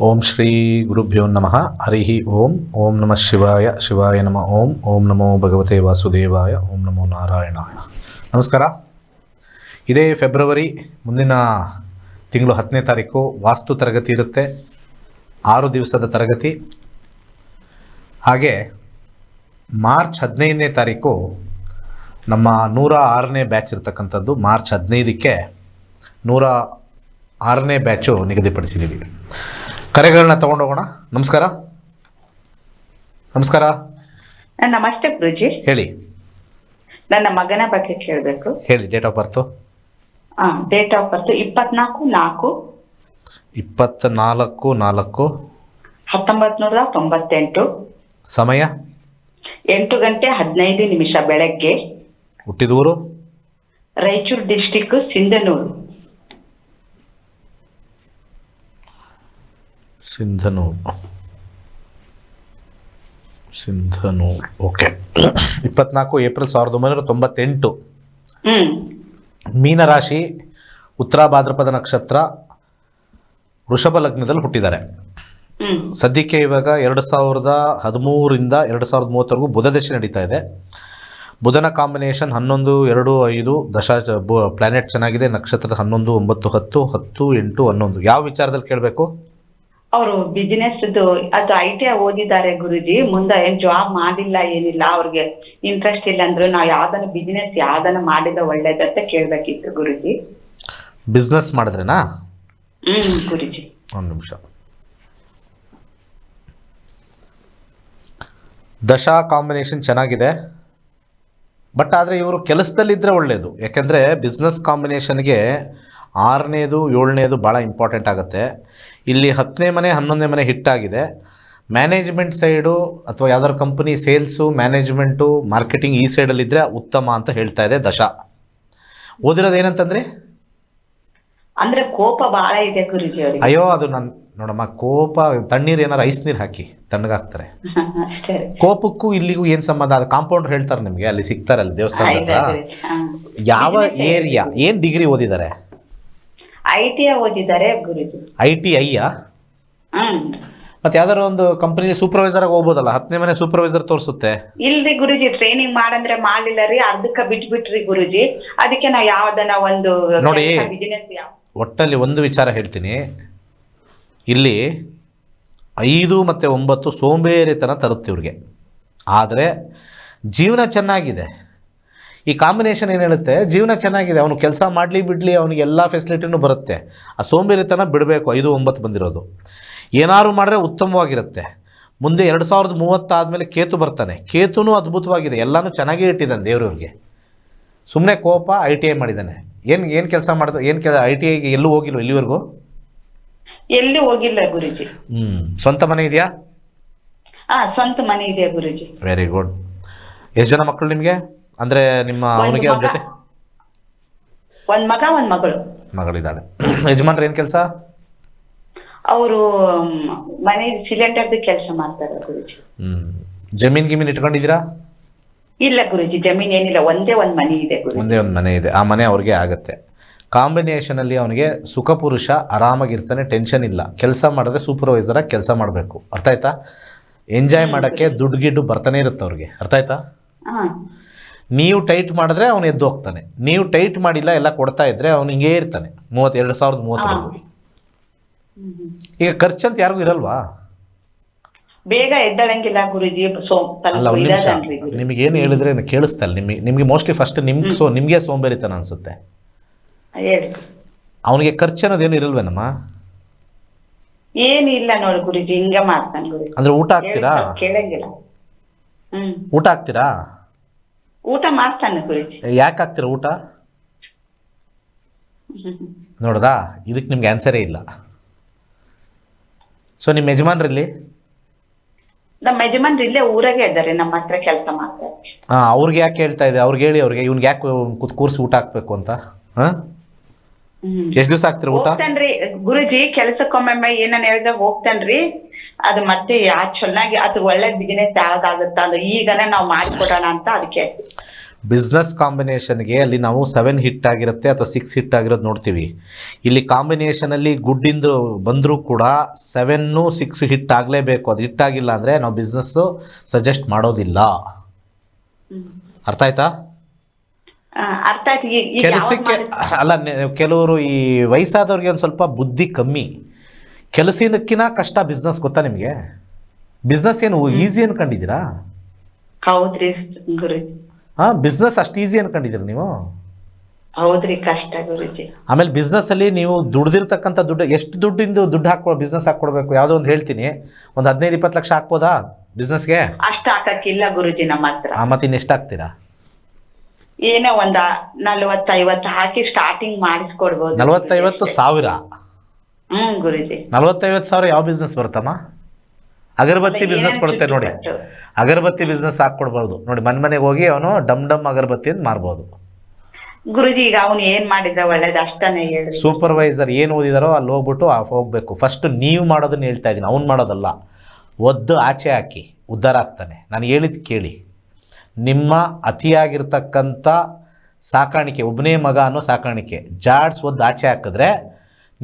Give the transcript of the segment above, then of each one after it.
ಓಂ ಶ್ರೀ ಗುರುಭ್ಯೋ ನಮಃ. ಹರಿ ಓಂ. ಓಂ ನಮಃ ಶಿವಾಯ. ಶಿವಾಯ ನಮಃ ಓಂ. ಓಂ ನಮೋ ಭಗವತೆ ವಾಸುದೇವಾಯ. ಓಂ ನಮೋ ನಾರಾಯಣಾಯ. ನಮಸ್ಕಾರ. ಇದೇ ಫೆಬ್ರವರಿ ಮುಂದಿನ ತಿಂಗಳು ಹತ್ತನೇ ತಾರೀಕು. ವಾಸ್ತು ತರಗತಿ ಇರುತ್ತೆ. ಆರು ದಿವಸದ ತರಗತಿ. ಹಾಗೆ ಮಾರ್ಚ್ ಹದಿನೈದನೇ ತಾರೀಕು ನಮ್ಮ ನೂರ ಆರನೇ ಬ್ಯಾಚ್ ಇರತಕ್ಕಂಥದ್ದು. ಮಾರ್ಚ್ ಹದಿನೈದಕ್ಕೆ ನೂರ ಆರನೇ ಬ್ಯಾಚು ನಿಗದಿಪಡಿಸಿದ್ದೀವಿ. ಕರೆಗಳನ್ನ ತಗೊಂಡು ಹೋಗೋಣ ನಮಸ್ಕಾರ. ನಮಸ್ಕಾರ ನಮಸ್ತೆ ಗುರುಜಿ ಹೇಳಿ. ನನ್ನ ಮಗನ ಬಗ್ಗೆ ಕೇಳಬೇಕು. ಹೇಳಿ date of birth date of birth ಇಪ್ಪತ್ನಾಲ್ಕು ನಾಲ್ಕು. ಇಪ್ಪತ್ತ ನಾಲ್ಕು. ನಾಲ್ಕು ಹತ್ತೊಂಬತ್ ನೂರ ತೊಂಬತ್ತೆಂಟು. ಸಮಯ? ಎಂಟು ಗಂಟೆ ಹದಿನೈದು ನಿಮಿಷ ಬೆಳಗ್ಗೆ. ಹುಟ್ಟಿದೂರು? ರಾಯಚೂರು ಡಿಸ್ಟಿಕ್ ಸಿಂಧನೂರು. ಸಿಂಧನೂರು ಸಿಂಧನೂರು ಓಕೆ. ಇಪ್ಪತ್ನಾಲ್ಕು ಏಪ್ರಿಲ್ ಸಾವಿರದ ಒಂಬೈನೂರ ತೊಂಬತ್ತೆಂಟು. ಮೀನರಾಶಿ ಉತ್ತರ ಭಾದ್ರಪದ ನಕ್ಷತ್ರ ವೃಷಭ ಲಗ್ನದಲ್ಲಿ ಹುಟ್ಟಿದ್ದಾರೆ. ಸದ್ಯಕ್ಕೆ ಇವಾಗ ಎರಡು ಸಾವಿರದ ಹದಿಮೂರಿಂದ ಎರಡು ಸಾವಿರದ ಮೂವತ್ತರೆಗೂ ಬುಧ ದಶೆ ನಡೀತಾ ಇದೆ. ಬುಧನ ಕಾಂಬಿನೇಷನ್ ಹನ್ನೊಂದು ಎರಡು ಐದು ದಶ ಪ್ಲಾನೆಟ್ ಚೆನ್ನಾಗಿದೆ. ನಕ್ಷತ್ರದ ಹನ್ನೊಂದು ಒಂಬತ್ತು ಹತ್ತು ಹತ್ತು ಎಂಟು ಹನ್ನೊಂದು. ಯಾವ ವಿಚಾರದಲ್ಲಿ ಕೇಳಬೇಕು? ಅವರು ಬಿಸಿನೆಸ್ ಅದು ಐ ಟಿ ಐ ಓದಿದ್ದಾರೆ ಗುರುಜಿ ಮುಂದೆ ಏನ್ ಜಾಬ್ ಮಾಡಿಲ್ಲ ಏನಿಲ್ಲ ಅವ್ರಿಗೆ ಇಂಟ್ರೆಸ್ಟ್ ಇಲ್ಲ ಅಂದ್ರು ನಾವ್ ಯಾವ್ದನ್ನ ಬಿಸಿನೆಸ್ ಯಾವ್ದನ್ನ ಮಾಡಿದ ಒಳ್ಳೇದಂತ ಕೇಳ್ಬೇಕಿತ್ತು ಗುರುಜಿ. ಬಿಸ್ನೆಸ್ ಮಾಡಿದ್ರೇನಾ? ಹ್ಮ್ ಗುರುಜಿ. ಒಂದು ನಿಮಿಷ. ದಶಾ ಕಾಂಬಿನೇಷನ್ ಚೆನ್ನಾಗಿದೆ. ಬಟ್ ಆದರೆ ಇವರು ಕೆಲಸದಲ್ಲಿದ್ದರೆ ಒಳ್ಳೆಯದು ಯಾಕೆಂದರೆ ಬಿಸ್ನೆಸ್ ಕಾಂಬಿನೇಷನ್ಗೆ ಆರನೇದು ಏಳನೇದು ಭಾಳ ಇಂಪಾರ್ಟೆಂಟ್ ಆಗುತ್ತೆ. ಇಲ್ಲಿ ಹತ್ತನೇ ಮನೆ ಹನ್ನೊಂದನೇ ಮನೆ ಹಿಟ್ಟಾಗಿದೆ ಮ್ಯಾನೇಜ್ಮೆಂಟ್ ಸೈಡು ಅಥವಾ ಯಾವ್ದಾದ್ರು ಕಂಪನಿ ಸೇಲ್ಸು ಮ್ಯಾನೇಜ್ಮೆಂಟು ಮಾರ್ಕೆಟಿಂಗ್ ಈ ಸೈಡಲ್ಲಿದ್ದರೆ ಉತ್ತಮ ಅಂತ ಹೇಳ್ತಾ ಇದೆ ದಶ. ಓದಿರೋದು ಏನಂತಂದ್ರೆ? ಅಂದ್ರೆ ಕೋಪ ಬಹಳ ಇದೆ ಗುರುಜಿ ಅಯ್ಯೋ ಅದು ನನ್ನ ನೋಡಮ್ಮ ಕೋಪ ತಣ್ಣೀರು ಏನಾರ ಐಸ್ ನೀರು ಹಾಕಿ ತಣ್ಣಗಾಕ್ತಾರೆ. ಕೋಪಕ್ಕೂ ಇಲ್ಲಿಗೂ ಏನು ಸಂಬಂಧ? ಅದು ಕಾಂಪೌಂಡರ್ ಹೇಳ್ತಾರೆ ನಿಮಗೆ ಅಲ್ಲಿ ಸಿಗ್ತಾರೆ ಅಲ್ಲಿ ದೇವಸ್ಥಾನದ ಹತ್ರ. ಯಾವ ಏರಿಯಾ ಏನು ಡಿಗ್ರಿ ಓದಿದ್ದಾರೆ? ಐ ಟಿ ಓದಿದ್ದಾರೆ ಗುರುಜಿ. ಐ ಟಿ ಐಯಾ ಹ್ಮ್. ಮತ್ತು ಯಾವ್ದಾದ್ರು ಒಂದು ಕಂಪನಿ ಸೂಪರ್ವೈಸರ್ ಆಗಿ ಹೋಗ್ಬೋದಲ್ಲ? ಹತ್ತನೇ ಮನೆ ಸೂಪರ್ವೈಸರ್ ತೋರಿಸುತ್ತೆ. ಇಲ್ರಿ ಗುರುಜಿ ಟ್ರೈನಿಂಗ್ ಮಾಡಂದ್ರೆ ಮಾಡ್ಲಿಲ್ಲ ರೀ ಅರ್ಧಕ್ಕ ಬಿಟ್ಬಿಟ್ರಿ ಗುರುಜಿ. ಅದಕ್ಕೆ ನಾ ಯಾವ್ದನ ಒಂದು ನೋಡಿ. ಬಿಸಿನೆಸ್ ಯಾವ? ಒಟ್ಟಲ್ಲಿ ಒಂದು ವಿಚಾರ ಹೇಳ್ತೀನಿ. ಇಲ್ಲಿ ಐದು ಮತ್ತು ಒಂಬತ್ತು ಸೋಂಬೇರಿತನ ತರುತ್ತೆ ಇವ್ರಿಗೆ. ಆದರೆ ಜೀವನ ಚೆನ್ನಾಗಿದೆ. ಈ ಕಾಂಬಿನೇಷನ್ ಏನು ಹೇಳುತ್ತೆ ಜೀವನ ಚೆನ್ನಾಗಿದೆ ಅವನು ಕೆಲಸ ಮಾಡಲಿ ಬಿಡಲಿ ಅವನಿಗೆ ಎಲ್ಲ ಫೆಸಿಲಿಟಿನೂ ಬರುತ್ತೆ. ಆ ಸೋಂಬೇರಿತನ ಬಿಡಬೇಕು ಐದು ಒಂಬತ್ತು ಬಂದಿರೋದು. ಏನಾದ್ರು ಮಾಡಿದ್ರೆ ಉತ್ತಮವಾಗಿರುತ್ತೆ. ಮುಂದೆ ಎರಡು ಸಾವಿರದ ಮೂವತ್ತಾದಮೇಲೆ ಕೇತು ಬರ್ತಾನೆ. ಕೇತುನೂ ಅದ್ಭುತವಾಗಿದೆ ಎಲ್ಲನೂ ಚೆನ್ನಾಗೇ ಇಟ್ಟಿದ್ದಾನೆ ದೇವ್ರವ್ರಿಗೆ. ಸುಮ್ಮನೆ ಕೋಪ ಐ ಟಿ ಐ ಮಾಡಿದ್ದಾನೆ. ಏನು ಏನು ಕೆಲಸ ಮಾಡಿದ ಏನು ಕೆಲ ಐ ಟಿ ಐಗೆ ಎಲ್ಲೂ ಹೋಗಿಲ್ಲ ಇಲ್ಲಿವರೆಗೂ? ಎಲ್ಲಿ ಹೋಗಿಲ್ಲ ಗುರುಜಿ. ಹ್ಞೂ ಸ್ವಂತ ಮನೆ ಇದೆಯಾ? ಹಾಂ ಸ್ವಂತ ಮನೆ ಇದೆ ಗುರುಜಿ. ವೆರಿ ಗುಡ್ ಎಷ್ಟು ಜನ ಮಕ್ಕಳು ನಿಮಗೆ? ಅಂದರೆ ನಿಮ್ಮ ಅವನಿಗೆ ಅವ್ನ ಜೊತೆ? ಒಂದ್ ಮಗ ಒಂದ್ ಮಗಳು. ಮಗಳಿದ್ದಾಳೆ. ಯಜಮಾನ್ರ ಏನ್ ಕೆಲಸ? ಅವರು ಮನೆ ಸಿಲಿಂಡರ್ ಕೆಲಸ ಮಾಡ್ತಾರೆ ಗುರುಜಿ. ಜಮೀನ್ ಜಮೀನು ಗಿಮೀನು ಇಟ್ಕೊಂಡಿದ್ದೀರಾ? ಇಲ್ಲ ಗುರುಜಿ ಜಮೀನ್ ಏನಿಲ್ಲ ಒಂದೇ ಒಂದ್ ಮನೆ ಇದೆ ಗುರುಜಿ. ಒಂದೇ ಒಂದು ಮನೆ ಇದೆ. ಆ ಮನೆ ಅವ್ರಿಗೆ ಆಗತ್ತೆ. ಕಾಂಬಿನೇಷನ್ ಅಲ್ಲಿ ಅವನಿಗೆ ಸುಖ ಪುರುಷ ಆರಾಮಾಗಿರ್ತಾನೆ ಟೆನ್ಷನ್ ಇಲ್ಲ. ಕೆಲಸ ಮಾಡಿದ್ರೆ ಸೂಪರ್ವೈಸರಾಗಿ ಕೆಲಸ ಮಾಡಬೇಕು. ಅರ್ಥ ಆಯ್ತಾ? ಎಂಜಾಯ್ ಮಾಡಕ್ಕೆ ದುಡ್ಡು ಗಿಡ್ಡು ಬರ್ತಾನೆ ಇರುತ್ತೆ ಅವ್ರಿಗೆ. ಅರ್ಥ ಆಯ್ತಾ? ಹಾ. ನೀವು ಟೈಟ್ ಮಾಡಿದ್ರೆ ಅವನು ಎದ್ದು ಹೋಗ್ತಾನೆ. ನೀವು ಟೈಟ್ ಮಾಡಿಲ್ಲ ಎಲ್ಲ ಕೊಡ್ತಾ ಇದ್ರೆ ಅವನು ಹಿಂಗೆ ಇರ್ತಾನೆ. ಮೂವತ್ತ್ ಎರಡು ಸಾವಿರದ ಮೂವತ್ತು ಹ್ಮ್. ಈಗ ಖರ್ಚಂತ ಯಾರಿಗೂ ಇರಲ್ವಾ? ಬೇಗ ಎದ್ದಳಂಗಿಲ್ಲ ಗುರುಜಿ. ನಿಮಗೆ ಏನು ಹೇಳಿದ್ರೆ ಕೇಳಿಸ್ತಾ ಇಲ್ಲ ನಿಮಗೆ ನಿಮಗೆ ಮೋಸ್ಟ್ಲಿ ಫಸ್ಟ್ ನಿಮ್ ಸೊ ನಿಮಗೆ ಸೋಂಬೇರಿತನ ಅನ್ಸುತ್ತೆ. ಅವನಿಗೆ ಖರ್ಚು ಅನ್ನೋದೇನು ಇರಲ್ವೇನಮ್ಮ? ಏನು ಇಲ್ಲ ನೋಡಿ ಗುರುಜಿ ಹಿಂಗ ಮಾಡ್ತಾನೆ ಗುರುಜಿ. ಅಂದ್ರೆ ಊಟ ಹಾಕ್ತೀರಾ? ಊಟ ಹಾಕ್ತೀರಾ? ಊಟ ಮಾಡ್ತಾನೆ ಗುರುಜಿ ಯಾಕೆ ಹಾಕ್ತೀರಾ ಊಟ? ನೋಡ್ದಾ? ಇದಕ್ಕೆ ನಿಮ್ಗೆ ಆನ್ಸರೇ ಇಲ್ಲ. ಸೊ ನಿಮ್ಮ ಯಜಮಾನ್ರಲ್ಲಿ ನಮ್ಮ ಯಜಮಾನ್ರು ಇಲ್ಲೇ ಊರಾಗೆ ಇದ್ದಾರೆ ನಮ್ಮ ಹತ್ರ ಕೆಲಸ ಮಾಡ್ತಾರೆ. ಹಾಂ ಅವ್ರಿಗೆ ಯಾಕೆ ಹೇಳ್ತಾ ಇದೆ ಅವ್ರಿಗೆ ಹೇಳಿ ಅವ್ರಿಗೆ. ಇವ್ನಿಗೆ ಯಾಕೆ ಕೂತ್ ಕೂರಿಸಿ ಊಟ ಹಾಕ್ಬೇಕು ಅಂತ? ಹಾಂ? ಎಷ್ಟು ದಿವಸ ಆಗ್ತಿರ ಊಟ? ಹೋಗ್ತಾನ್ರಿ. ಗುರುಜಿ ಕೆಲಸಕ್ಕೊಮ್ಮೆ ಏನನ್ ಹೇಳಿದಾಗ ಹೋಗ್ತಾನ್ರಿ. ಅದು ಮತ್ತೆ ಆ ಚೆನ್ನಾಗಿ ಅದು ಒಳ್ಳೆ ಬಿಸಿನೆಸ್ ಯಾವ್ದಾಗುತ್ತ ಅದು ಈಗನೇ ನಾವು ಮಾಡಿಕೊಡೋಣ ಅಂತ ಅದಕ್ಕೆ ಬಿಸ್ನೆಸ್ ಕಾಂಬಿನೇಷನ್ಗೆ ಅಲ್ಲಿ ನಾವು ಸೆವೆನ್ ಹಿಟ್ ಆಗಿರುತ್ತೆ ಅಥವಾ ಸಿಕ್ಸ್ ಹಿಟ್ ಆಗಿರೋದು ನೋಡ್ತೀವಿ. ಇಲ್ಲಿ ಕಾಂಬಿನೇಷನಲ್ಲಿ ಗುಡ್ಡಿಂದು ಬಂದರೂ ಕೂಡ ಸೆವೆನ್ನು ಸಿಕ್ಸ್ ಹಿಟ್ ಆಗಲೇಬೇಕು. ಅದು ಹಿಟ್ ಆಗಿಲ್ಲ ಅಂದರೆ ನಾವು ಬಿಸ್ನೆಸ್ಸು ಸಜೆಸ್ಟ್ ಮಾಡೋದಿಲ್ಲ. ಅರ್ಥ ಆಯ್ತಾ? ಕೆಲಸಕ್ಕೆ ಅಲ್ಲ ಕೆಲವರು ಈ ವಯಸ್ಸಾದವ್ರಿಗೆ ಒಂದು ಸ್ವಲ್ಪ ಬುದ್ಧಿ ಕಮ್ಮಿ. ಕೆಲಸಕ್ಕಿಂತ ಕಷ್ಟ ಬಿಸ್ನೆಸ್ ಗೊತ್ತಾ ನಿಮಗೆ? ಬಿಸ್ನೆಸ್ ಏನು ಈಸಿ ಅನ್ಕೊಂಡಿದ್ದೀರಾ? ಹೌದ್ರಿ ಹಾಂ ಬಿಸ್ನೆಸ್ ಅಷ್ಟು ಈಸಿ ಅನ್ಕೊಂಡಿದ್ದೀರಾ ನೀವು? ಹೌದ್ರಿ ಕಷ್ಟ ಗುರುಜಿ. ಆಮೇಲೆ ಬಿಸ್ನೆಸ್ಸಲ್ಲಿ ನೀವು ದುಡ್ದಿರ್ತಕ್ಕಂಥ ದುಡ್ಡು ಎಷ್ಟು ದುಡ್ಡಿಂದು ದುಡ್ಡು ಹಾಕೋ ಬಿಸ್ನೆಸ್ ಹಾಕ್ಕೊಡ್ಬೇಕು? ಯಾವುದೋ ಒಂದು ಹೇಳ್ತೀನಿ. ಒಂದು ಹದಿನೈದು ಇಪ್ಪತ್ತು ಲಕ್ಷ ಹಾಕ್ಬೋದಾ ಬಿಸ್ನೆಸ್ಗೆ ಅಷ್ಟ ಹಾಕಕ್ಕಿಲ್ಲ ಗುರುಜಿ ನಮ್ಮ ಹತ್ರ. ಮತ್ತೆ ಇನ್ನೆಷ್ಟು ಹಾಕ್ತೀರಾ? ಏನೋ ಒಂದ್ ನಲ್ವತ್ತೈವತ್ತು ಹಾಕಿ ಸ್ಟಾರ್ಟಿಂಗ್ ಮಾಡಿಸ್ಕೊಡ್ಬೋದು ನಲ್ವತ್ತೈವತ್ತು ಸಾವಿರ. ಗುರುಜಿ. ನಲವತ್ತೈವತ್ತು ಸಾವಿರ ಯಾವ ಬಿಸ್ನೆಸ್ ಬರುತ್ತಮ್ಮ? ಅಗರಬತ್ತಿ ಬಿಸ್ನೆಸ್ ಬರುತ್ತೆ ನೋಡಿ. ಅಗರಬತ್ತಿ ಬಿಸ್ನೆಸ್ ಹಾಕ್ಕೊಡ್ಬೋದು ನೋಡಿ ಮನೆ ಮನೆಗೆ ಹೋಗಿ ಅವನು ಡಮ್ ಡಮ್ ಅಗರಬತ್ತಿ ಅಂತ ಮಾರ್ಬೋದು. ಗುರುಜಿ ಈಗ ಅವನು ಏನ್ ಮಾಡಿದ ಒಳ್ಳೇದು ಅಷ್ಟನೇ ಹೇಳ್ರಿ. ಸೂಪರ್ವೈಸರ್ ಏನು ಓದಿದಾರೋ ಅಲ್ಲಿ ಹೋಗ್ಬಿಟ್ಟು ಆ ಹೋಗ್ಬೇಕು. ಫಸ್ಟ್ ನೀವು ಮಾಡೋದನ್ನ ಹೇಳ್ತಾ ಇದ್ದೀನಿ. ಅವ್ನು ಮಾಡೋದಲ್ಲ. ಒದ್ದು ಆಚೆ ಹಾಕಿ. ಉದ್ಧಾರ ಆಗ್ತಾನೆ. ನಾನು ಹೇಳಿದ್ ಕೇಳಿ. ನಿಮ್ಮ ಅತಿಯಾಗಿರ್ತಕ್ಕಂಥ ಸಾಕಾಣಿಕೆ ಒಬ್ಬನೇ ಮಗ ಅನ್ನೋ ಸಾಕಾಣಿಕೆ. ಜಾಡ್ಸ್ ಒದ್ದು ಆಚೆ ಹಾಕಿದ್ರೆ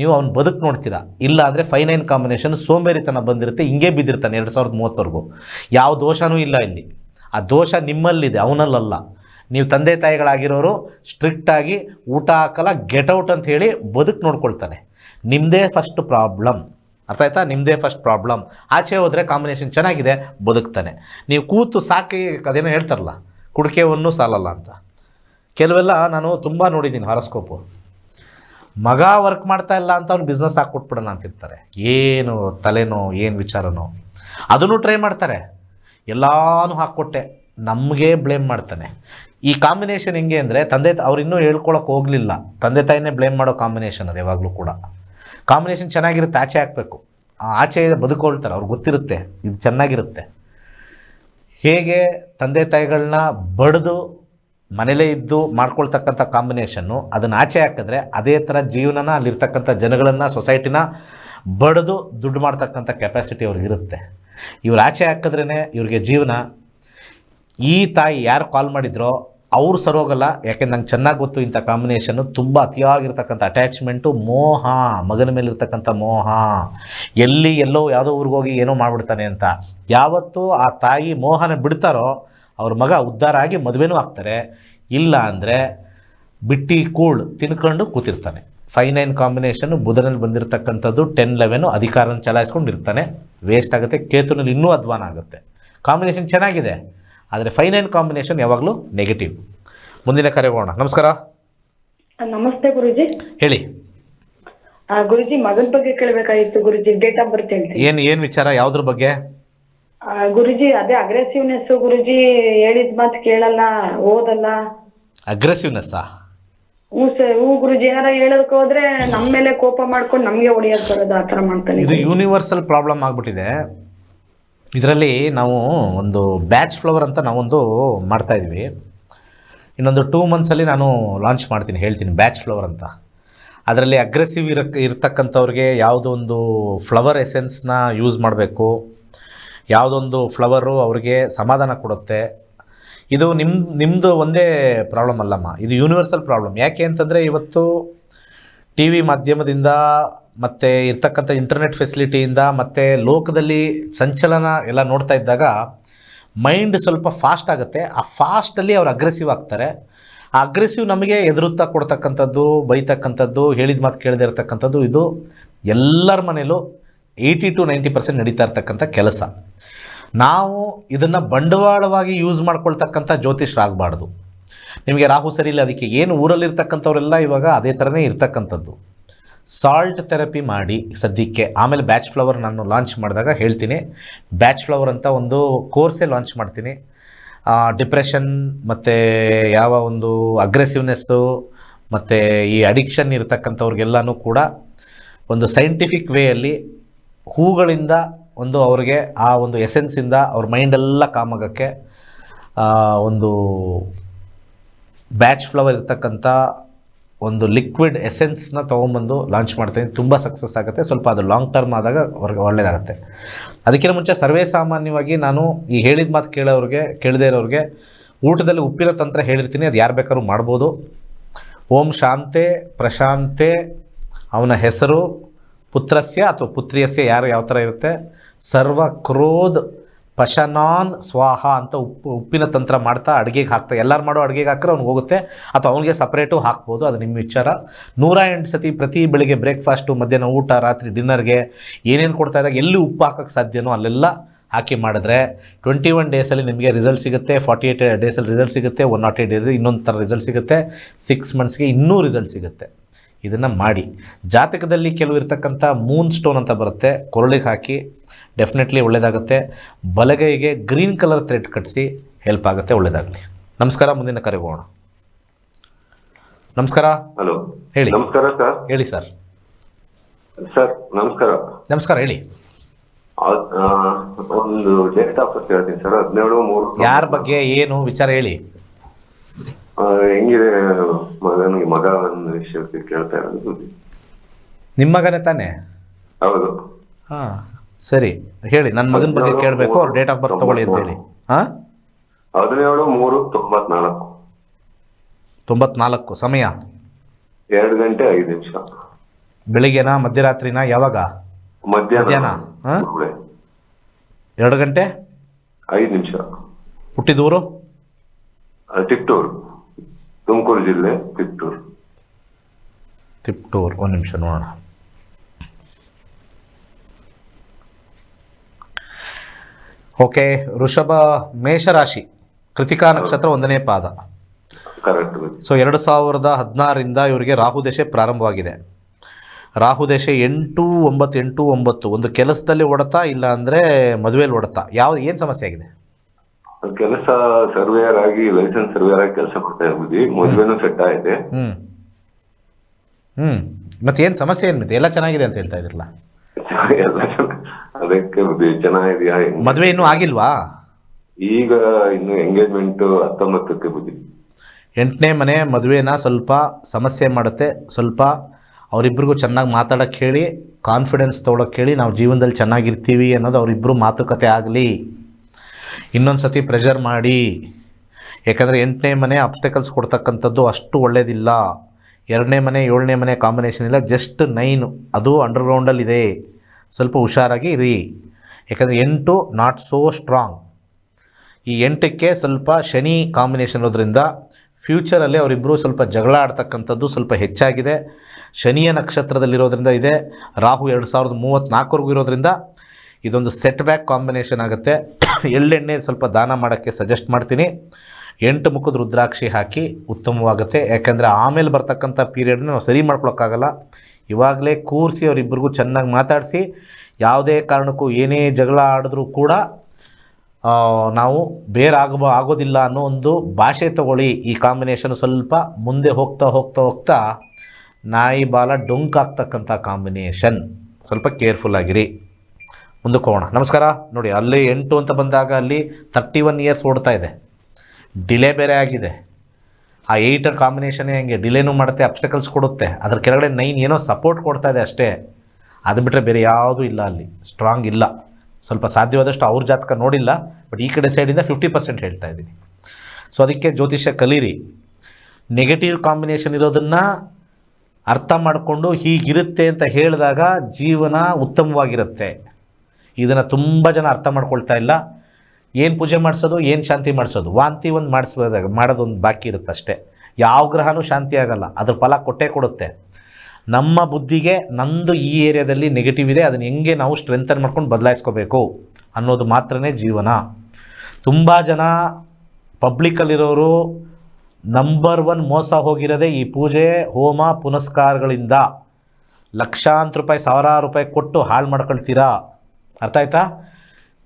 ನೀವು ಅವ್ನು ಬದುಕು ನೋಡ್ತೀರಾ? ಇಲ್ಲ ಅಂದರೆ ಫೈ ನೈನ್ ಕಾಂಬಿನೇಷನ್ ಸೋಂಬೇರಿತನ ಬಂದಿರುತ್ತೆ, ಹಿಂಗೆ ಬಿದ್ದಿರ್ತಾನೆ ಎರಡು ಸಾವಿರದ ಮೂವತ್ತವರೆಗೂ. ಯಾವ ದೋಷನೂ ಇಲ್ಲ ಇಲ್ಲಿ. ಆ ದೋಷ ನಿಮ್ಮಲ್ಲಿದೆ, ಅವನಲ್ಲಲ್ಲ. ನೀವು ತಂದೆ ತಾಯಿಗಳಾಗಿರೋರು ಸ್ಟ್ರಿಕ್ಟಾಗಿ ಊಟ ಹಾಕಲ್ಲ ಗೆಟೌಟ್ ಅಂತ ಹೇಳಿ ಬದುಕು ನೋಡ್ಕೊಳ್ತಾನೆ. ನಿಮ್ಮದೇ ಫಸ್ಟ್ ಪ್ರಾಬ್ಲಮ್ ಅರ್ಥ ಆಯ್ತಾ? ನಿಮ್ಮದೇ ಫಸ್ಟ್ ಪ್ರಾಬ್ಲಮ್ ಆಚೆ ಹೋದರೆ ಕಾಂಬಿನೇಷನ್ ಚೆನ್ನಾಗಿದೆ, ಬದುಕ್ತಾನೆ. ನೀವು ಕೂತು ಸಾಕಿ ಅದೇನೋ ಹೇಳ್ತಾರಲ್ಲ ಕುಡಿಕೆವನ್ನು ಸಾಲಲ್ಲ ಅಂತ. ಕೆಲವೆಲ್ಲ ನಾನು ತುಂಬ ನೋಡಿದ್ದೀನಿ ಹಾರೋಸ್ಕೋಪು ಮಗ ವರ್ಕ್ ಮಾಡ್ತಾ ಇಲ್ಲ ಅಂತ ಅವ್ನು ಬಿಸ್ನೆಸ್ ಹಾಕ್ಕೊಟ್ಬಿಡೋಣ ಅಂತಿರ್ತಾರೆ. ಏನು ತಲೆನೋ, ಏನು ವಿಚಾರನೋ. ಅದನ್ನು ಟ್ರೈ ಮಾಡ್ತಾರೆ. ಎಲ್ಲಾನು ಹಾಕ್ಕೊಟ್ಟೆ ನಮಗೆ ಬ್ಲೇಮ್ ಮಾಡ್ತಾನೆ. ಈ ಕಾಂಬಿನೇಷನ್ ಹೆಂಗೆ ಅಂದರೆ, ತಂದೆ ಅವ್ರು ಇನ್ನೂ ಹೇಳ್ಕೊಳಕ್ಕೆ ಹೋಗಲಿಲ್ಲ. ತಂದೆ ತಾಯಿನೇ ಬ್ಲೇಮ್ ಮಾಡೋ ಕಾಂಬಿನೇಷನ್ ಅದು ಯಾವಾಗಲೂ ಕೂಡ. ಕಾಂಬಿನೇಷನ್ ಚೆನ್ನಾಗಿರುತ್ತೆ, ಆಚೆ ಹಾಕಬೇಕು. ಆಚೆ ಬದುಕೊಳ್ತಾರೆ, ಅವ್ರಿಗೆ ಗೊತ್ತಿರುತ್ತೆ, ಇದು ಚೆನ್ನಾಗಿರುತ್ತೆ. ಹೇಗೆ ತಂದೆ ತಾಯಿಗಳನ್ನ ಬಡಿದು ಮನೇಲೇ ಇದ್ದು ಮಾಡ್ಕೊಳ್ತಕ್ಕಂಥ ಕಾಂಬಿನೇಷನ್ನು ಅದನ್ನು ಆಚೆ ಹಾಕಿದ್ರೆ ಅದೇ ಥರ ಜೀವನನ ಅಲ್ಲಿರ್ತಕ್ಕಂಥ ಜನಗಳನ್ನು ಸೊಸೈಟಿನ ಬಡಿದು ದುಡ್ಡು ಮಾಡ್ತಕ್ಕಂಥ ಕೆಪಾಸಿಟಿ ಅವ್ರಿಗಿರುತ್ತೆ ಇವ್ರು ಆಚೆ ಹಾಕಿದ್ರೇ ಇವ್ರಿಗೆ ಜೀವನ. ಈ ತಾಯಿ ಯಾರು ಕಾಲ್ ಮಾಡಿದ್ರೋ ಅವ್ರು ಸರೋಗಲ್ಲ ಯಾಕೆಂದ್ರೆ ನಂಗೆ ಚೆನ್ನಾಗಿ ಗೊತ್ತು ಇಂಥ ಕಾಂಬಿನೇಷನ್ನು ತುಂಬ ಅತಿಯಾಗಿರ್ತಕ್ಕಂಥ ಅಟ್ಯಾಚ್ಮೆಂಟು ಮೋಹ, ಮಗನ ಮೇಲಿರ್ತಕ್ಕಂಥ ಮೋಹ. ಎಲ್ಲಿ ಎಲ್ಲೋ ಯಾವುದೋ ಊರಿಗೋಗಿ ಏನೋ ಮಾಡಿಬಿಡ್ತಾನೆ ಅಂತ. ಯಾವತ್ತೂ ಆ ತಾಯಿ ಮೋಹನ ಬಿಡ್ತಾರೋ ಅವ್ರ ಮಗ ಉದ್ಧಾರ ಆಗಿ ಮದುವೆನೂ ಆಗ್ತಾರೆ. ಇಲ್ಲ ಅಂದರೆ ಬಿಟ್ಟಿ ಕೂಳ್ ತಿನ್ಕೊಂಡು ಕೂತಿರ್ತಾನೆ. ಫೈವ್ ನೈನ್ ಕಾಂಬಿನೇಷನ್ನು ಬುಧನಲ್ಲಿ ಬಂದಿರತಕ್ಕಂಥದ್ದು ಟೆನ್ ಲೆವೆನು ಅಧಿಕಾರನ ಚಲಾಯಿಸ್ಕೊಂಡು ಇರ್ತಾನೆ ವೇಸ್ಟ್ ಆಗುತ್ತೆ ಕೇತುನಲ್ಲಿ ಇನ್ನೂ ಅಧ್ವಾನ ಆಗುತ್ತೆ. ಕಾಂಬಿನೇಷನ್ ಚೆನ್ನಾಗಿದೆ ಆದರೆ ಫೈವ್ ನೈನ್ ಕಾಂಬಿನೇಷನ್ ಯಾವಾಗಲೂ ನೆಗೆಟಿವ್ ಮುಂದಿನ ಕರೆ ಹೋಗೋಣ. ನಮಸ್ಕಾರ. ನಮಸ್ತೆ ಗುರುಜಿ. ಹೇಳಿ. ಗುರುಜಿ ಮಗನ ಬಗ್ಗೆ ಕೇಳಬೇಕಾಗಿತ್ತು ಗುರುಜಿ ಡೇಟ್ ಆಫ್ ಬರ್ತ್ ಏನು ಏನು ವಿಚಾರ ಯಾವುದ್ರ ಬಗ್ಗೆ? ಆ, ಗುರುಜಿ ಅದೇ ಅಗ್ರೆಸಿವ್ನೆಸ್ ಗುರುಜಿ ಹೇಳಿದ ಮಾತು ಕೇಳಲ್ಲ ಓದಲ್ಲ. ಅಗ್ರೆಸಿವ್ನೆಸ್ಸಾ ಹ್ಞೂ ಸರ್ ಹ್ಞೂ ಗುರುಜಿ ಏನಾರ ಹೇಳೋದಕ್ಕೆ ಹೋದ್ರೆ ನಮ್ಮ ಮೇಲೆ ಕೋಪ ಮಾಡ್ಕೊಂಡು ನಮಗೆ ಹೊಡಿಯೋದು ಬರೋದು ಆ ಥರ ಮಾಡ್ತಾನೆ ಇದು ಯೂನಿವರ್ಸಲ್ ಪ್ರಾಬ್ಲಮ್ ಆಗಿಬಿಟ್ಟಿದೆ. ಇದರಲ್ಲಿ ನಾವು ಒಂದು ಬ್ಯಾಚ್ ಫ್ಲವರ್ ಅಂತ ನಾವೊಂದು ಮಾಡ್ತಾಯಿದ್ವಿ ಇನ್ನೊಂದು ಟೂ ಮಂತ್ಸಲ್ಲಿ ನಾನು ಲಾಂಚ್ ಮಾಡ್ತೀನಿ ಹೇಳ್ತೀನಿ ಬ್ಯಾಚ್ ಫ್ಲವರ್ ಅಂತ. ಅದರಲ್ಲಿ ಅಗ್ರೆಸಿವ್ ಇರಕ್ ಇರ್ತಕ್ಕಂಥವ್ರಿಗೆ ಯಾವುದೊಂದು ಫ್ಲವರ್ ಎಸೆನ್ಸ್ನ ಯೂಸ್ ಮಾಡಬೇಕು. ಯಾವುದೊಂದು ಫ್ಲವರು ಅವ್ರಿಗೆ ಸಮಾಧಾನ ಕೊಡುತ್ತೆ. ಇದು ನಿಮ್ಮ ನಿಮ್ಮದು ಒಂದೇ ಪ್ರಾಬ್ಲಮ್ ಅಲ್ಲಮ್ಮ. ಇದು ಯೂನಿವರ್ಸಲ್ ಪ್ರಾಬ್ಲಮ್ ಯಾಕೆ ಅಂತಂದರೆ ಇವತ್ತು ಟಿ ವಿ ಮಾಧ್ಯಮದಿಂದ ಮತ್ತು ಇರ್ತಕ್ಕಂಥ ಇಂಟರ್ನೆಟ್ ಫೆಸಿಲಿಟಿಯಿಂದ ಮತ್ತು ಲೋಕದಲ್ಲಿ ಸಂಚಲನ ಎಲ್ಲ ನೋಡ್ತಾ ಇದ್ದಾಗ ಮೈಂಡ್ ಸ್ವಲ್ಪ ಫಾಸ್ಟ್ ಆಗುತ್ತೆ. ಆ ಫಾಸ್ಟಲ್ಲಿ ಅವ್ರು ಅಗ್ರೆಸಿವ್ ಆಗ್ತಾರೆ. ಆ ಅಗ್ರೆಸಿವ್ ನಮಗೆ ಎದುರುತ್ತಾ ಕೊಡ್ತಕ್ಕಂಥದ್ದು, ಬೈತಕ್ಕಂಥದ್ದು, ಹೇಳಿದ ಮಾತು ಕೇಳದೇ ಇರತಕ್ಕಂಥದ್ದು ಇದು ಎಲ್ಲರ ಮನೇಲೂ ಏಯ್ಟಿ ಟು ನೈಂಟಿ ಪರ್ಸೆಂಟ್ ನಡೀತಾ ಇರ್ತಕ್ಕಂಥ ಕೆಲಸ. ನಾವು ಇದನ್ನು ಬಂಡವಾಳವಾಗಿ ಯೂಸ್ ಮಾಡ್ಕೊಳ್ತಕ್ಕಂಥ ಜ್ಯೋತಿಷ್ರಾಗಬಾರ್ದು. ನಿಮಗೆ ರಾಹು ಸರಿ ಇಲ್ಲ ಅದಕ್ಕೆ ಏನು ಊರಲ್ಲಿರ್ತಕ್ಕಂಥವರೆಲ್ಲ ಇವಾಗ ಅದೇ ಥರನೇ ಇರ್ತಕ್ಕಂಥದ್ದು. ಸಾಲ್ಟ್ ಥೆರಪಿ ಮಾಡಿ ಸದ್ಯಕ್ಕೆ, ಆಮೇಲೆ ಬ್ಯಾಚ್ ಫ್ಲವರ್ ನಾನು ಲಾಂಚ್ ಮಾಡಿದಾಗ ಹೇಳ್ತೀನಿ. ಬ್ಯಾಚ್ ಫ್ಲವರ್ ಅಂತ ಒಂದು ಕೋರ್ಸೇ ಲಾಂಚ್ ಮಾಡ್ತೀನಿ. ಡಿಪ್ರೆಷನ್ ಮತ್ತು ಯಾವ ಒಂದು ಅಗ್ರೆಸಿವ್ನೆಸ್ಸು ಮತ್ತು ಈ ಅಡಿಕ್ಷನ್ ಇರತಕ್ಕಂಥವ್ರಿಗೆಲ್ಲನೂ ಕೂಡ ಒಂದು ಸೈಂಟಿಫಿಕ್ ವೇಯಲ್ಲಿ ಹೂಗಳಿಂದ ಒಂದು ಅವ್ರಿಗೆ ಆ ಒಂದು ಎಸೆನ್ಸಿಂದ ಅವ್ರ ಮೈಂಡೆಲ್ಲ ಕಾಮಾಗಕ್ಕೆ ಒಂದು ಬ್ಯಾಚ್ ಫ್ಲವರ್ ಇರ್ತಕ್ಕಂಥ ಒಂದು ಲಿಕ್ವಿಡ್ ಎಸೆನ್ಸ್ನ ತೊಗೊಂಬಂದು ಲಾಂಚ್ ಮಾಡ್ತೀನಿ. ತುಂಬ ಸಕ್ಸಸ್ ಆಗುತ್ತೆ. ಸ್ವಲ್ಪ ಅದು ಲಾಂಗ್ ಟರ್ಮ್ ಆದಾಗ ಅವ್ರಿಗೆ ಒಳ್ಳೆಯದಾಗುತ್ತೆ ಅದಕ್ಕಿಂತ ಮುಂಚೆ ಸರ್ವೇ ಸಾಮಾನ್ಯವಾಗಿ ನಾನು ಈ ಹೇಳಿದ ಮಾತು ಕೇಳೋರಿಗೆ, ಕೇಳದೇ ಇರೋರಿಗೆ, ಊಟದಲ್ಲಿ ಉಪ್ಪಿನ ತಂತ್ರ ಹೇಳಿರ್ತೀನಿ. ಅದು ಯಾರು ಬೇಕಾದ್ರೂ ಮಾಡ್ಬೋದು. ಓಂ ಶಾಂತೆ ಪ್ರಶಾಂತೆ ಅವನ ಹೆಸರು. ಪುತ್ರಸ್ಯ ಅಥವಾ ಪುತ್ರಿಯಸ್ಯ ಯಾರು ಯಾವ ಥರ ಇರುತ್ತೆ? ಸರ್ವ ಕ್ರೋಧ್ ಪಶನಾನ್ ಸ್ವಾಹ ಅಂತ ಉಪ್ಪು, ಉಪ್ಪಿನ ತಂತ್ರ ಮಾಡ್ತಾ ಅಡುಗೆಗೆ ಹಾಕ್ತಾ, ಎಲ್ಲರೂ ಮಾಡೋ ಅಡುಗೆಗೆ ಹಾಕ್ರೆ ಅವ್ನಿಗೆ ಹೋಗುತ್ತೆ. ಅಥವಾ ಅವನಿಗೆ ಸಪ್ರೇಟು ಹಾಕ್ಬೋದು, ಅದು ನಿಮ್ಮ ವಿಚಾರ. ನೂರ ಎಂಟು ಸತಿ ಪ್ರತಿ ಬೆಳಿಗ್ಗೆ ಬ್ರೇಕ್ಫಾಸ್ಟು ಮಧ್ಯಾಹ್ನ ಊಟ, ರಾತ್ರಿ ಡಿನ್ನರ್ಗೆ ಏನೇನು ಕೊಡ್ತಾ ಇದ್ದಾಗ, ಎಲ್ಲಿ ಉಪ್ಪು ಹಾಕೋಕ್ಕೆ ಸಾಧ್ಯನೋ ಅಲ್ಲೆಲ್ಲ ಹಾಕಿ ಮಾಡಿದ್ರೆ ಟ್ವೆಂಟಿ ಒನ್ ಡೇಸಲ್ಲಿ ನಿಮಗೆ ರಿಸಲ್ಟ್ ಸಿಗುತ್ತೆ ಫಾರ್ಟಿ ಏಯ್ಟ್ ಡೇಸಲ್ಲಿ ರಿಸಲ್ಟ್ ಸಿಗುತ್ತೆ ಒನ್ ನಾಟ್ ಏಯ್ಟ್ ಡೇಸ್ ಇನ್ನೊಂದು ಥರ ರಿಸಲ್ಟ್ ಸಿಗುತ್ತೆ ಸಿಕ್ಸ್ ಮಂತ್ಸ್ಗೆ ಇನ್ನೂ ರಿಸಲ್ಟ್ ಸಿಗುತ್ತೆ. ಇದನ್ನು ಮಾಡಿ. ಜಾತಕದಲ್ಲಿ ಕೆಲವು ಇರ್ತಕ್ಕಂಥ ಮೂನ್ ಸ್ಟೋನ್ ಅಂತ ಬರುತ್ತೆ. ಕೊರಳಿಗೆ ಹಾಕಿ ಡೆಫಿನೆಟ್ಲಿ ಒಳ್ಳೆಯದಾಗುತ್ತೆ ಬಲಗೈಗೆ ಗ್ರೀನ್ ಕಲರ್ ಥ್ರೆಡ್ ಕಟ್ಟಿಸಿ ಹೆಲ್ಪ್ ಆಗುತ್ತೆ ಒಳ್ಳೆಯದಾಗಲಿ ನಮಸ್ಕಾರ ಮುಂದಿನ ಕರೆ ಹೋಗೋಣ. ನಮಸ್ಕಾರ. ಹಲೋ ಹೇಳಿ. ನಮಸ್ಕಾರ ಸರ್ ಹೇಳಿ ಸರ್ ಸರ್ ನಮಸ್ಕಾರ. ನಮಸ್ಕಾರ ಹೇಳಿ. ಒಂದು ಡೇಟ್ ಆಫ್ ಬರ್ತ್ ಹೇಳ್ತೀನಿ ಸರ್ ಹದಿನೇಳು ಮೂರು. ಯಾರ ಬಗ್ಗೆ ಏನು ವಿಚಾರ ಹೇಳಿ. ಹೆಂಗಿದೆ ಮಗನಿಗೆ ಮಗ ಒಂದು ವಿಷಯಕ್ಕೆ ಕೇಳ್ತಾ ಇರೋದು ನಿಮ್ಮ ಮಗನೇ ತಾನೇ? ಹೌದು. ಹಾಂ ಸರಿ. ಹೇಳಿ ನನ್ನ ಮಗನ ಬಗ್ಗೆ ಕೇಳಬೇಕು ಅವ್ರ ಡೇಟ್ ಆಫ್ ಬರ್ತ್ ತಗೊಳ್ಳಿ ಅಂತ ಹೇಳಿ ಹಾಂ? ಹದಿನೇಳು ಮೂರು ತೊಂಬತ್ನಾಲ್ಕು. ತೊಂಬತ್ನಾಲ್ಕು ಸಮಯ? ಎರಡು ಗಂಟೆ ಐದು ನಿಮಿಷ. ಬೆಳಿಗ್ಗೆನಾ ಮಧ್ಯರಾತ್ರಿನಾ ಯಾವಾಗ? ಮಧ್ಯಾಹ್ನ, ಮಧ್ಯಾಹ್ನ ಹಾ? ಎರಡು ಗಂಟೆ? ಐದು ನಿಮಿಷ. ಹುಟ್ಟಿದೂರು? ಆ, ತಿಟ್ಟೂರು. ತುಮಕೂರು ಜಿಲ್ಲೆ ತಿಪ್ಟೂರು. ತಿಪ್ಟೂರ್ ಒಂದು ನಿಮಿಷ ನೋಡೋಣ. ಓಕೆ ಋಷಭ ಮೇಷರಾಶಿ ಕೃತಿಕಾ ನಕ್ಷತ್ರ ಒಂದನೇ ಪಾದ. ಕರೆಕ್ಟ್ ಸೊ ಎರಡು ಸಾವಿರದ ಹದಿನಾರರಿಂದ ಇವರಿಗೆ ರಾಹುದೆಶೆ ಪ್ರಾರಂಭವಾಗಿದೆ. ರಾಹುದೆಶೆ ಎಂಟು ಒಂಬತ್ತು ಎಂಟು ಒಂಬತ್ತು ಒಂದು ಕೆಲಸದಲ್ಲಿ ಹೊಡೆತಾ ಇಲ್ಲ ಅಂದರೆ ಮದುವೆಯಲ್ಲಿ ಹೊಡೆತಾ ಯಾವ ಏನು ಸಮಸ್ಯೆ ಆಗಿದೆ? ಕೆಲಸ ಸರ್ವೇಯರ್ ಆಗಿ ಲೈಸೆನ್ಸ್ ಸರ್ವೇಯರ್ ಆಗಿ ಕೆಲಸ ಕೊಡ್ತಾ ಇದ್ವಿ ಮದುವೆನೂ ಸೆಟ್ ಆಗಿದೆ ಹ್ಮ್. ಹ್ಞೂ ಮತ್ತೆ ಏನ್ ಸಮಸ್ಯೆ ಏನ್ ಮತ್ತೆ ಎಲ್ಲ ಚೆನ್ನಾಗಿದೆ ಅಂತ ಹೇಳ್ತಾ ಇದ್ರಲ್ಲ. ಎಲ್ಲ ಚೆನ್ನ- ಅದಕ್ಕೆ ಚೆನ್ನಾಗಿದೆಯಾ? ಮದುವೆ ಇನ್ನೂ ಆಗಿಲ್ವಾ? ಈಗ ಇನ್ನು ಎಂಗೇಜ್ಮೆಂಟ್ ಹತ್ತೊಂಬತ್ತಕ್ಕೆ ಬುದ್ಧಿ ಎಂಟನೇ ಮನೆ ಮದುವೆನ ಸ್ವಲ್ಪ ಸಮಸ್ಯೆ ಮಾಡುತ್ತೆ. ಸ್ವಲ್ಪ ಅವರಿಬ್ಬರಿಗೂ ಚೆನ್ನಾಗಿ ಮಾತಾಡೋಕ್ಕೆ ಹೇಳಿ ಕಾನ್ಫಿಡೆನ್ಸ್ ತೊಗೊಳಕ್ಕೆ ಹೇಳಿ ನಾವು ಜೀವನದಲ್ಲಿ ಚೆನ್ನಾಗಿರ್ತೀವಿ ಅನ್ನೋದು ಅವರಿಬ್ಬರು ಮಾತುಕತೆ ಆಗಲಿ. ಇನ್ನೊಂದು ಸತಿ ಪ್ರೆಷರ್ ಮಾಡಿ. ಯಾಕಂದರೆ ಎಂಟನೇ ಮನೆ ಅಪ್ಟೆಕಲ್ಸ್ ಕೊಡ್ತಕ್ಕಂಥದ್ದು ಅಷ್ಟು ಒಳ್ಳೆಯದಿಲ್ಲ ಎರಡನೇ ಮನೆ, ಏಳನೇ ಮನೆ ಕಾಂಬಿನೇಷನ್ ಇಲ್ಲ ಜಸ್ಟ್ ನೈನು ಅದು ಅಂಡರ್ಗ್ರೌಂಡಲ್ಲಿದೆ ಸ್ವಲ್ಪ ಹುಷಾರಾಗಿ ಇರಿ. ಯಾಕಂದರೆ ಎಂಟು ನಾಟ್ ಸೋ ಸ್ಟ್ರಾಂಗ್ ಈ ಎಂಟಕ್ಕೆ ಸ್ವಲ್ಪ ಶನಿ ಕಾಂಬಿನೇಷನ್ ಇರೋದ್ರಿಂದ ಫ್ಯೂಚರಲ್ಲಿ ಅವರಿಬ್ಬರು ಸ್ವಲ್ಪ ಜಗಳ ಆಡ್ತಕ್ಕಂಥದ್ದು ಸ್ವಲ್ಪ ಹೆಚ್ಚಾಗಿದೆ. ಶನಿಯ ನಕ್ಷತ್ರದಲ್ಲಿರೋದ್ರಿಂದ ಇದೆ. ರಾಹು ಎರಡು ಸಾವಿರದ ಮೂವತ್ತ್ನಾಲ್ಕವರೆಗೂ ಇರೋದ್ರಿಂದ ಇದೊಂದು ಸೆಟ್ ಬ್ಯಾಕ್ ಕಾಂಬಿನೇಷನ್ ಆಗುತ್ತೆ. ಎಳ್ಳೆಣ್ಣೆ ಸ್ವಲ್ಪ ದಾನ ಮಾಡೋಕ್ಕೆ ಸಜೆಸ್ಟ್ ಮಾಡ್ತೀನಿ. ಎಂಟು ಮುಖದ ರುದ್ರಾಕ್ಷಿ ಹಾಕಿ ಉತ್ತಮವಾಗುತ್ತೆ. ಯಾಕೆಂದರೆ ಆಮೇಲೆ ಬರ್ತಕ್ಕಂಥ ಪೀರಿಯಡ್ನ ನಾವು ಸರಿ ಮಾಡ್ಕೊಳಕ್ಕಾಗಲ್ಲ. ಇವಾಗಲೇ ಕೂರಿಸಿ ಅವರಿಬ್ಬರಿಗೂ ಚೆನ್ನಾಗಿ ಮಾತಾಡಿಸಿ, ಯಾವುದೇ ಕಾರಣಕ್ಕೂ ಏನೇ ಜಗಳ ಆಡಿದ್ರೂ ಕೂಡ ನಾವು ಬೇರೆ ಆಗೋದಿಲ್ಲ ಅನ್ನೋ ಒಂದು ಭಾಷೆ ತಗೊಳ್ಳಿ. ಈ ಕಾಂಬಿನೇಷನ್ ಸ್ವಲ್ಪ ಮುಂದೆ ಹೋಗ್ತಾ ಹೋಗ್ತಾ ಹೋಗ್ತಾ ನಾಯಿ ಬಾಲ ಡೊಂಕಾಗ್ತಕ್ಕಂಥ ಕಾಂಬಿನೇಷನ್ ಸ್ವಲ್ಪ ಕೇರ್ಫುಲ್ ಆಗಿರಿ. ಮುಂದಕ್ಕೆ ಹೋಗೋಣ ನಮಸ್ಕಾರ. ನೋಡಿ, ಅಲ್ಲಿ ಎಂಟು ಅಂತ ಬಂದಾಗ ಅಲ್ಲಿ ತರ್ಟಿ ಒನ್ ಇಯರ್ಸ್ ಓಡ್ತಾ ಇದೆ. ಡಿಲೇ ಬೇರೆ ಆಗಿದೆ. ಆ ಏಯ್ಟರ್ ಕಾಂಬಿನೇಷನ್ನೇ ಹಂಗೆ ಡಿಲೇನೂ ಮಾಡುತ್ತೆ ಅಬ್ಸ್ಟಕಲ್ಸ್ ಕೊಡುತ್ತೆ. ಅದ್ರ ಕೆಳಗಡೆ ನೈನ್ ಏನೋ ಸಪೋರ್ಟ್ ಕೊಡ್ತಾ ಇದೆ ಅಷ್ಟೇ. ಅದು ಬಿಟ್ಟರೆ ಬೇರೆ ಯಾವುದೂ ಇಲ್ಲ ಅಲ್ಲಿ. ಸ್ಟ್ರಾಂಗ್ ಇಲ್ಲ. ಸ್ವಲ್ಪ ಸಾಧ್ಯವಾದಷ್ಟು ಅವ್ರ ಜಾತಕ ನೋಡಿಲ್ಲ ಬಟ್ ಈ ಕಡೆ ಸೈಡಿಂದ ಫಿಫ್ಟಿ ಪರ್ಸೆಂಟ್ ಹೇಳ್ತಾ ಇದ್ದೀನಿ. ಸೊ ಅದಕ್ಕೆ ಜ್ಯೋತಿಷ್ಯ ಕಲೀರಿ. ನೆಗೆಟಿವ್ ಕಾಂಬಿನೇಷನ್ ಇರೋದನ್ನು ಅರ್ಥ ಮಾಡಿಕೊಂಡು ಹೀಗಿರುತ್ತೆ ಅಂತ ಹೇಳಿದಾಗ ಜೀವನ ಉತ್ತಮವಾಗಿರುತ್ತೆ. ಇದನ್ನು ತುಂಬ ಜನ ಅರ್ಥ ಮಾಡ್ಕೊಳ್ತಾ ಇಲ್ಲ. ಏನು ಪೂಜೆ ಮಾಡಿಸೋದು, ಏನು ಶಾಂತಿ ಮಾಡಿಸೋದು? ವಾಂತಿ ಒಂದು ಮಾಡಿಸ್ಬೋದಾಗ ಮಾಡೋದೊಂದು ಬಾಕಿ ಇರುತ್ತೆ ಅಷ್ಟೇ. ಯಾವ ಗ್ರಹನೂ ಶಾಂತಿ ಆಗಲ್ಲ. ಅದ್ರ ಫಲ ಕೊಟ್ಟೇ ಕೊಡುತ್ತೆ. ನಮ್ಮ ಬುದ್ಧಿಗೆ ನಂದು ಈ ಏರಿಯಾದಲ್ಲಿ ನೆಗೆಟಿವ್ ಇದೆ. ಅದನ್ನು ಹೆಂಗೆ ನಾವು ಸ್ಟ್ರೆಂಥನ್ ಮಾಡ್ಕೊಂಡು ಬದಲಾಯಿಸ್ಕೋಬೇಕು ಅನ್ನೋದು ಮಾತ್ರನೇ ಜೀವನ. ತುಂಬ ಜನ ಪಬ್ಲಿಕ್ಕಲ್ಲಿರೋರು ನಂಬರ್ ಒನ್ ಮೋಸ ಹೋಗಿರೋದೇ ಈ ಪೂಜೆ, ಹೋಮ, ಪುನಸ್ಕಾರಗಳಿಂದ. ಲಕ್ಷಾಂತರ ರೂಪಾಯಿ, ಸಾವಿರಾರು ರೂಪಾಯಿ ಕೊಟ್ಟು ಹಾಳು ಮಾಡ್ಕೊಳ್ತೀರಾ? ಅರ್ಥ ಆಯ್ತಾ?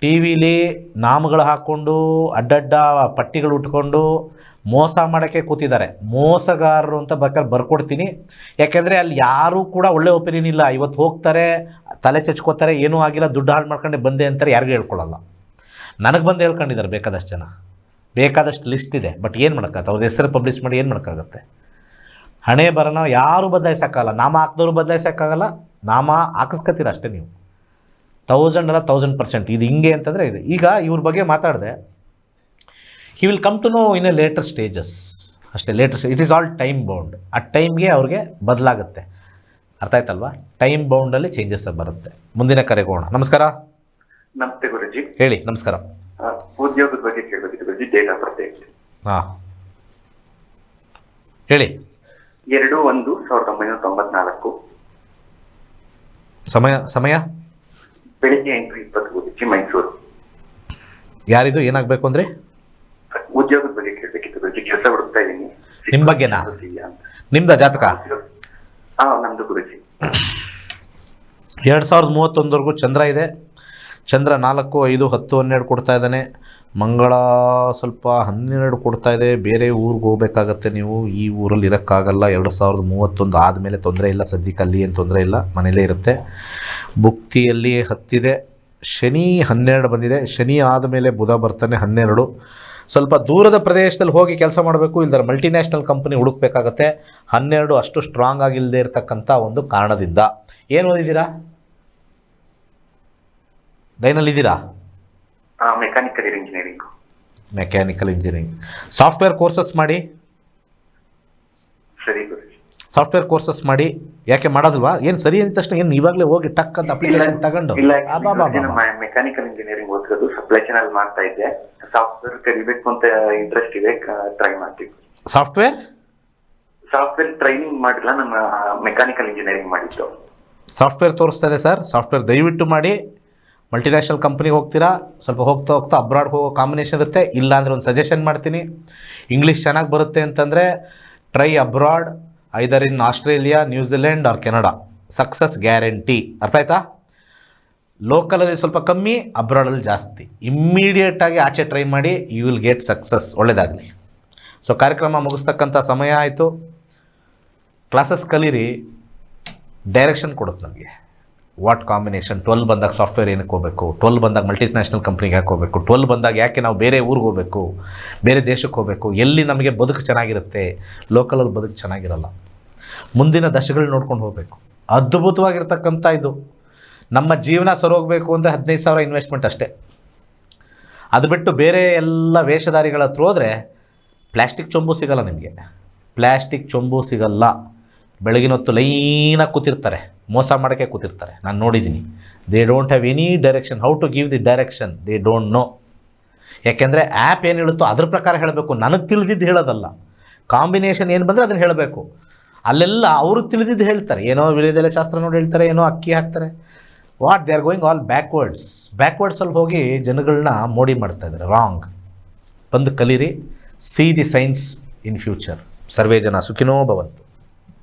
ಟಿ ವಿಲಿ ನಾಮಗಳು ಹಾಕ್ಕೊಂಡು, ಅಡ್ಡಡ್ಡ ಪಟ್ಟಿಗಳು ಉಟ್ಕೊಂಡು ಮೋಸ ಮಾಡೋಕ್ಕೆ ಕೂತಿದ್ದಾರೆ. ಮೋಸಗಾರರು ಅಂತ ಬೇಕಾದ್ರೆ ಬರ್ಕೊಡ್ತೀನಿ. ಯಾಕೆಂದರೆ ಅಲ್ಲಿ ಯಾರೂ ಕೂಡ ಒಳ್ಳೆ ಒಪಿನಿಯನ್ ಇಲ್ಲ. ಇವತ್ತು ಹೋಗ್ತಾರೆ, ತಲೆ ಚಚ್ಕೋತಾರೆ, ಏನೂ ಆಗಿಲ್ಲ, ದುಡ್ಡು ಹಾಳು ಮಾಡ್ಕೊಂಡೆ ಬಂದೆ ಅಂತಾರೆ ಯಾರಿಗೂ ಹೇಳ್ಕೊಳ್ಳಲ್ಲ ನನಗೆ ಬಂದು ಹೇಳ್ಕೊಂಡಿದ್ದಾರೆ ಬೇಕಾದಷ್ಟು ಜನ. ಬೇಕಾದಷ್ಟು ಲಿಸ್ಟ್ ಇದೆ. ಬಟ್ ಏನು ಮಾಡೋಕ್ಕಾಗತ್ತೆ? ಅವ್ರ ಹೆಸರು ಪಬ್ಲಿಷ್ ಮಾಡಿ ಏನು ಮಾಡೋಕ್ಕಾಗತ್ತೆ? ಹಣೆ ಬರೋಣ ಯಾರೂ ಬದಲಾಯಿಸೋಕ್ಕಾಗಲ್ಲ. ನಾಮ ಹಾಕ್ದವ್ರು ಬದಲಾಯಿಸೋಕ್ಕಾಗಲ್ಲ. ನಾಮ ಹಾಕಿಸ್ಕೊತೀರ ಅಷ್ಟೇ ನೀವು. ತೌಸಂಡ್ ಅಲ್ಲ ತೌಸಂಡ್ ಪರ್ಸೆಂಟ್ ಇದು ಹಿಂಗೆ ಅಂತಂದರೆ ಇದೆ. ಈಗ ಇವ್ರ ಬಗ್ಗೆ ಮಾತಾಡಿದೆ. He will come to know in a later stages ಅಷ್ಟೇ later it is all time bound ಆ ಟೈಮ್ಗೆ ಅವ್ರಿಗೆ ಬದಲಾಗುತ್ತೆ. ಅರ್ಥ ಆಯ್ತಲ್ವಾ? ಟೈಮ್ ಬೌಂಡಲ್ಲಿ ಚೇಂಜಸ್ ಬರುತ್ತೆ. ಮುಂದಿನ ಕರೆಗೆ ಹೋಗೋಣ. ನಮಸ್ಕಾರ. ನಮಸ್ತೆ ಗುರುಜಿ. ಹೇಳಿ ನಮಸ್ಕಾರ. ಉದ್ಯೋಗದ ಬಗ್ಗೆ ಕೇಳಬೇಕಿತ್ತು ಗುರುಜಿ ಡೇಟಾ ಡೇಟ್ ಹಾಂ. ಹೇಳಿ. ಎರಡು ಒಂದು ಸಾವಿರದ ಒಂಬೈನೂರ ತೊಂಬತ್ನಾಲ್ಕು. ಸಮಯ ಸಮಯ? ಬೆಳಿಗ್ಗೆ ಎಂಟು ಇಪ್ಪತ್ತು ಗುರುಜಿ ಮೈಸೂರು. ಯಾರಿದು? ಏನಾಗಬೇಕು ಅಂದ್ರೆ? ಉದ್ಯೋಗದ ಬಗ್ಗೆ ಕೇಳಬೇಕಿತ್ತು. ಗುರುಜಿ ಕೆಲಸ ಹುಡುಕ್ತಾ ಇದ್ದೀನಿ. ನಿಮ್ ಬಗ್ಗೆನಾ? ನಿಮ್ದ ಜಾತಕ? ಹಾ ನಮ್ದು ಗುರುಜಿ. ಎರಡು ಸಾವಿರದ ಮೂವತ್ತೊಂದರೆಗೂ ಚಂದ್ರ ಇದೆ. ಚಂದ್ರ ನಾಲ್ಕು ಐದು ಹತ್ತು ಹನ್ನೆರಡು ಕೊಡ್ತಾ ಇದ್ದಾನೆ. ಮಂಗಳ ಸ್ವಲ್ಪ ಹನ್ನೆರಡು ಕೊಡ್ತಾ ಇದೆ. ಬೇರೆ ಊರಿಗೆ ಹೋಗ್ಬೇಕಾಗತ್ತೆ ನೀವು. ಈ ಊರಲ್ಲಿ ಇರೋಕ್ಕಾಗಲ್ಲ. ಎರಡು ಸಾವಿರದ ಮೂವತ್ತೊಂದು ಆದಮೇಲೆ ತೊಂದರೆ ಇಲ್ಲ. ಸದ್ಯಕ್ಕೆ ಅಲ್ಲಿ ಏನು ತೊಂದರೆ ಇಲ್ಲ. ಮನೇಲೇ ಇರುತ್ತೆ. ಭುಕ್ತಿಯಲ್ಲಿ ಹತ್ತಿದೆ. ಶನಿ ಹನ್ನೆರಡು ಬಂದಿದೆ. ಶನಿ ಆದಮೇಲೆ ಬುಧ ಬರ್ತಾನೆ ಹನ್ನೆರಡು. ಸ್ವಲ್ಪ ದೂರದ ಪ್ರದೇಶದಲ್ಲಿ ಹೋಗಿ ಕೆಲಸ ಮಾಡಬೇಕು ಇಲ್ದರೆ ಮಲ್ಟಿನ್ಯಾಷನಲ್ ಕಂಪನಿ ಹುಡುಕ್ಬೇಕಾಗತ್ತೆ. ಹನ್ನೆರಡು ಅಷ್ಟು ಸ್ಟ್ರಾಂಗ್ ಆಗಿಲ್ಲದೆ ಇರತಕ್ಕಂಥ ಒಂದು ಕಾರಣದಿಂದ. ಏನು ಓದಿದ್ದೀರಾ? ಲೈನಲ್ಲಿದ್ದೀರಾ mechanical engineering mechanical engineering software courses ಮಾಡಿ. ಸಾಫ್ಟ್ವೇರ್ ಕೋರ್ಸಸ್ ಮಾಡಿ ಯಾಕೆ ಮಾಡೋದಲ್ವಾ? ಏನು ಸರಿ ಅಂದ ತಕ್ಷಣ ಏನು ಇವಾಗಲೇ ಹೋಗಿ ಟಕ್ ಅಂತ ಅಪ್ಲಿಕೇಶನ್ ತಗೊಂಡು. ಮೆಕ್ಯಾನಿಕಲ್ ಇಂಜಿನಿಯರಿಂಗ್ ಓದಿರೋದು ಸಪ್ಲೈ ಚಾನಲ್ ಮಾಡ್ತಾ ಇದ್ದೆ. ಸಾಫ್ಟ್ವೇರ್ ಕಲಿಬೇಕು ಅಂತ ಇಂಟ್ರೆಸ್ಟ್ ಇದೆ ಟ್ರೈ ಮಾಡ್ತೀವಿ ಸಾಫ್ಟ್ವೇರ್? ಸಾಫ್ಟ್ವೇರ್ ಟ್ರೈನಿಂಗ್ ಮಾಡಿಲ್ಲ ನಾನು ಮೆಕ್ಯಾನಿಕಲ್ ಇಂಜಿನಿಯರಿಂಗ್ ಮಾಡಿದ್ದು. ಸಾಫ್ಟ್ವೇರ್ ತೋರಿಸ್ತಾ ಇದೆ ಸರ್. ಸಾಫ್ಟ್ವೇರ್ ದಯವಿಟ್ಟು ಮಾಡಿ. ಮಲ್ಟಿನ್ಯಾಷನಲ್ ಕಂಪ್ನಿಗೆ ಹೋಗ್ತೀರಾ? ಸ್ವಲ್ಪ ಹೋಗ್ತಾ ಹೋಗ್ತಾ ಅಬ್ರಾಡ್ ಹೋಗೋ ಕಾಂಬಿನೇಷನ್ ಇರುತ್ತೆ. ಇಲ್ಲ ಅಂದರೆ ಒಂದು ಸಜೆಷನ್ ಮಾಡ್ತೀನಿ. ಇಂಗ್ಲೀಷ್ ಚೆನ್ನಾಗಿ ಬರುತ್ತೆ ಅಂತಂದರೆ try abroad either in Australia, New Zealand or Canada. Success guarantee. ಅರ್ಥ ಆಯ್ತಾ ಲೋಕಲಲ್ಲಿ ಸ್ವಲ್ಪ ಕಮ್ಮಿ, ಅಬ್ರಾಡಲ್ಲಿ ಜಾಸ್ತಿ. ಇಮ್ಮಿಡಿಯೇಟಾಗಿ ಆಚೆ ಟ್ರೈ ಮಾಡಿ ಯು ವಿಲ್ ಗೆಟ್ ಸಕ್ಸಸ್ ಒಳ್ಳೆಯದಾಗಲಿ ಸೊ ಕಾರ್ಯಕ್ರಮ ಮುಗಿಸ್ತಕ್ಕಂಥ ಸಮಯ ಆಯಿತು. ಕ್ಲಾಸಸ್ ಕಲೀರಿ. ಡೈರೆಕ್ಷನ್ ಕೊಡುತ್ತೆ ನಮಗೆ. ವಾಟ್ ಕಾಂಬಿನೇಷನ್ ಟ್ವೆಲ್ ಬಂದಾಗ ಸಾಫ್ಟ್ವೇರ್ ಏನಕ್ಕೆ ಹೋಗಬೇಕು? ಟ್ವೆಲ್ ಬಂದಾಗ ಮಲ್ಟಿನ್ಯಾಷನಲ್ ಕಂಪ್ನಿಗೆ ಯಾಕೆ ಹೋಗಬೇಕು? ಟ್ವೆಲ್ ಬಂದಾಗ ಯಾಕೆ ನಾವು ಬೇರೆ ಊರಿಗೆ ಹೋಗಬೇಕು? ಬೇರೆ ದೇಶಕ್ಕೆ ಹೋಗಬೇಕು? ಎಲ್ಲಿ ನಮಗೆ ಬದುಕು ಚೆನ್ನಾಗಿರುತ್ತೆ? ಲೋಕಲಲ್ಲಿ ಬದುಕು ಚೆನ್ನಾಗಿರಲ್ಲ. ಮುಂದಿನ ದಶಗಳು ನೋಡ್ಕೊಂಡು ಹೋಗಬೇಕು. ಅದ್ಭುತವಾಗಿರ್ತಕ್ಕಂಥ ಇದು. ನಮ್ಮ ಜೀವನ ಸರೋಗಬೇಕು ಅಂದರೆ ಹದಿನೈದು ಸಾವಿರ ಇನ್ವೆಸ್ಟ್ಮೆಂಟ್ ಅಷ್ಟೇ. ಅದು ಬಿಟ್ಟು ಬೇರೆ ಎಲ್ಲ ವೇಷಧಾರಿಗಳ ಹತ್ರ ಹೋದರೆ ಪ್ಲ್ಯಾಸ್ಟಿಕ್ ಚೊಂಬು ಸಿಗಲ್ಲ ನಿಮಗೆ. ಪ್ಲ್ಯಾಸ್ಟಿಕ್ ಚೊಂಬು ಸಿಗಲ್ಲ. ಬೆಳಗಿನ ಹೊತ್ತು ಲೈನಾಗಿ ಕೂತಿರ್ತಾರೆ. ಮೋಸ ಮಾಡೋಕ್ಕೆ ಕೂತಿರ್ತಾರೆ. ನಾನು ನೋಡಿದ್ದೀನಿ they don't have any direction how to give the direction they don't know ಯಾಕೆಂದರೆ ಆ್ಯಪ್ ಏನು ಹೇಳುತ್ತೋ ಅದ್ರ ಪ್ರಕಾರ ಹೇಳಬೇಕು. ನನಗೆ ತಿಳಿದಿದ್ದು ಹೇಳೋದಲ್ಲ. ಕಾಂಬಿನೇಷನ್ ಏನು ಬಂದರೆ ಅದನ್ನು ಹೇಳಬೇಕು. ಅಲ್ಲೆಲ್ಲ ಅವರು ತಿಳಿದಿದ್ದು ಹೇಳ್ತಾರೆ. ಏನೋ ವಿಳೆದೆಲೆ ಶಾಸ್ತ್ರ ನೋಡಿ ಹೇಳ್ತಾರೆ, ಏನೋ ಅಕ್ಕಿ ಹಾಕ್ತಾರೆ. What they are going all backwards ಬ್ಯಾಕ್ವರ್ಡ್ಸಲ್ಲಿ ಹೋಗಿ ಜನಗಳನ್ನ ಮೋಡಿ ಮಾಡ್ತಾ ಇದ್ದಾರೆ. ರಾಂಗ್ ಬಂದು ಕಲೀರಿ. See the science in future ಸರ್ವೇ ಜನ ಸುಖಿನೋ ಭವಂತು.